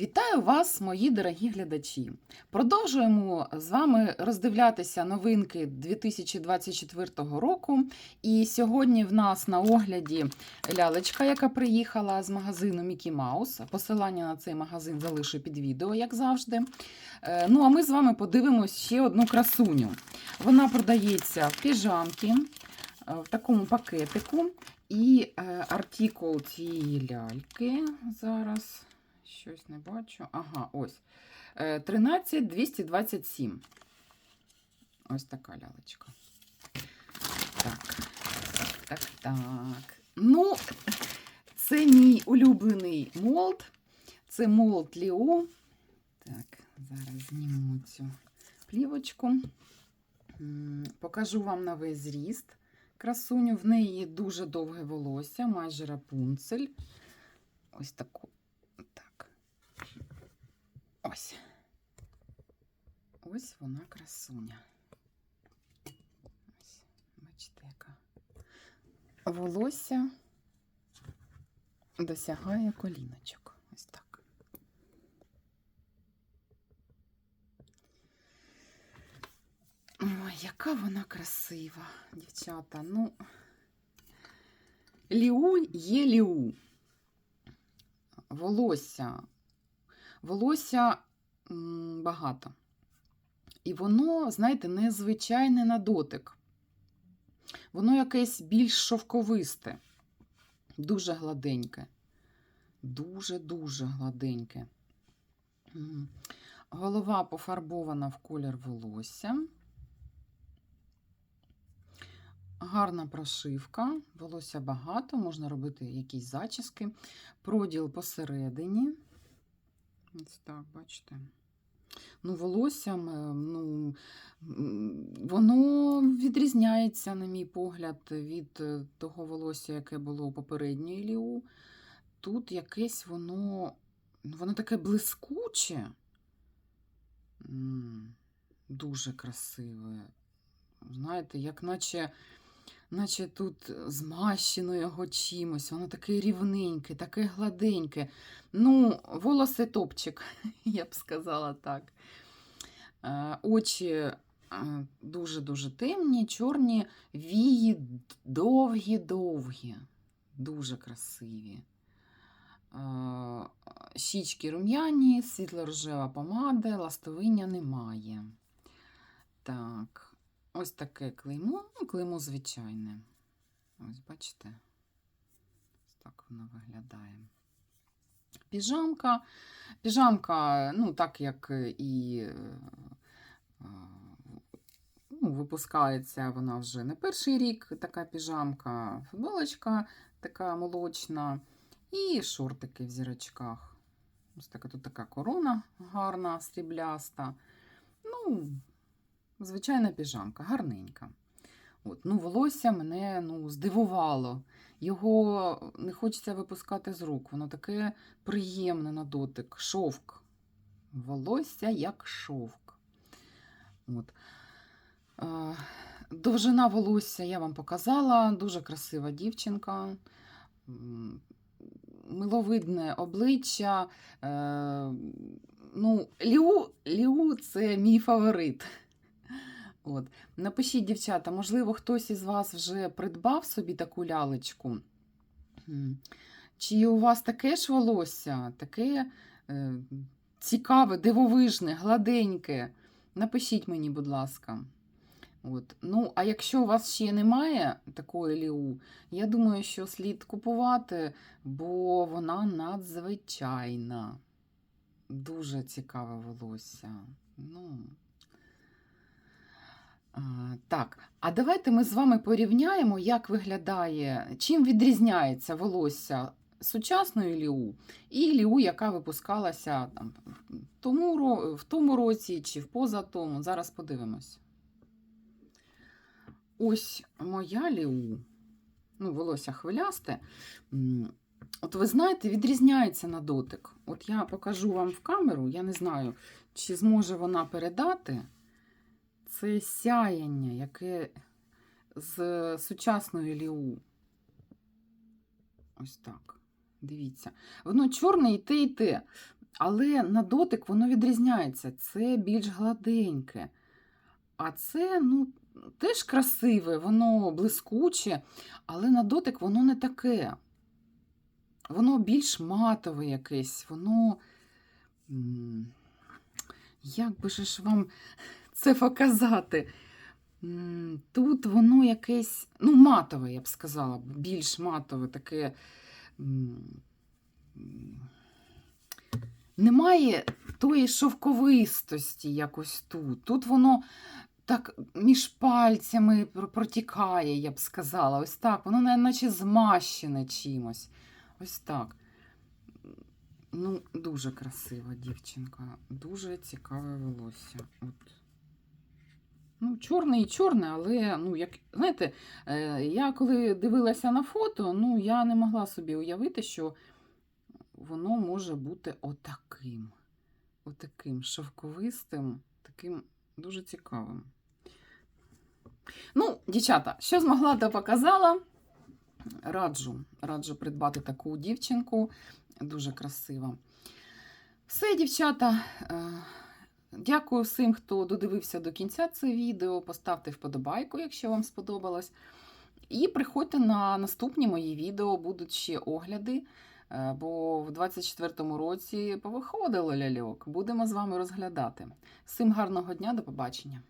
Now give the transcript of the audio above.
Вітаю вас, мої дорогі глядачі! Продовжуємо з вами роздивлятися новинки 2024 року. І сьогодні в нас на огляді лялечка, яка приїхала з магазину Mickey Mouse. Посилання на цей магазин залишу під відео, як завжди. Е, Ну, а ми з вами подивимось ще одну красуню. Вона продається в піжамки, е, в такому пакетику. І е, артикул цієї ляльки зараз. Щось не бачу. Ага, ось. Е, 13227. Ось така лялечка. Так, так, так. Ну, це мій улюблений молд. Це молд Ліо. Так, зараз зніму цю плівочку. Покажу вам весь зріст. Красуню. В неї дуже довге волосся, майже рапунцель. Ось таку. Ось. Ось вона красуня. Ось, бачите, яка. Волосся досягає коліночок. Ось так. Ой, яка вона красива, дівчата. Ну, Ліу є ліу. Волосся. Волосся багато. І воно, знаєте, незвичайне на дотик. Воно якесь більш шовковисте, дуже гладеньке. Дуже-дуже гладеньке. Голова пофарбована в колір волосся. Гарна прошивка, волосся багато, можна робити якісь зачіски. Проділ посередині. Так, бачите. Ну, волоссям, е, ну, воно відрізняється, на мій погляд, від е, того волосся, яке було у попередньої Ліу. Тут якесь воно, ну, воно таке блискуче. Дуже красиве. Знаєте, як наче, наче тут змащено його чимось, воно таке рівненьке, таке гладеньке. Ну, волоси топчик, я б сказала так. Е, Очі е, дуже-дуже темні, чорні, вії довгі-довгі, дуже красиві. Е, Щічки рум'яні, світло-рожева помада, ластовиння немає. Так, ось таке клеймо. Ну, клеймо звичайне. Ось, бачите? Ось так воно виглядає. Піжамка. Піжамка, ну, так як і е, е, ну, випускається вона вже не перший рік, така піжамка, футболочка така молочна, і шортики в зірочках. Ось така тут така корона гарна, срібляста. Ну, звичайна піжамка, гарненька. От, ну, волосся мене ну, здивувало. Його не хочеться випускати з рук. Воно таке приємне на дотик. Шовк. Волосся як шовк. От. Довжина волосся я вам показала. Дуже красива дівчинка. Миловидне обличчя. Е, ну, Ліу, Ліу це мій фаворит. От. Напишіть, дівчата, можливо, хтось із вас вже придбав собі таку лялечку. Чи у вас таке ж волосся, таке е, цікаве, дивовижне, гладеньке? Напишіть мені, будь ласка. От. Ну, а якщо у вас ще немає такої ліу, я думаю, що слід купувати, бо вона надзвичайна. Дуже цікаве волосся. Ну. Так, а давайте ми з вами порівняємо, як виглядає, чим відрізняється волосся сучасної ліу і ліу, яка випускалася там, тому, в тому році чи в позатому. Зараз подивимось. Ось моя ліу, ну, волосся хвилясте. От ви знаєте, відрізняється на дотик. От я покажу вам в камеру, я не знаю, чи зможе вона передати це сяяння, яке з сучасної ліу. Ось так. Дивіться. Воно чорне і те, і те. Але на дотик воно відрізняється. Це більш гладеньке. А це, ну, теж красиве, воно блискуче, але на дотик воно не таке. Воно більш матове якесь, воно. Як би же ж вам це показати? Тут воно якесь, ну, матове, я б сказала, більш матове, таке. Немає тої шовковистості якось тут. Тут воно так між пальцями протікає, я б сказала. Ось так. Воно наче змащене чимось. Ось так. Ну, дуже красива дівчинка. Дуже цікаве волосся. От. Ну, чорне і чорне, але, ну, як, знаєте, е, я коли дивилася на фото, ну, я не могла собі уявити, що воно може бути отаким. Отаким шовковистим, таким дуже цікавим. Ну, дівчата, що змогла, то показала. Раджу, раджу придбати таку дівчинку. Дуже красива. Все, дівчата. Дякую всім, хто додивився до кінця це відео. Поставте вподобайку, якщо вам сподобалось. І приходьте на наступні мої відео, будуть ще огляди. е, Бо в 24-му році повиходило ляльок. Будемо з вами розглядати. Всім гарного дня, до побачення!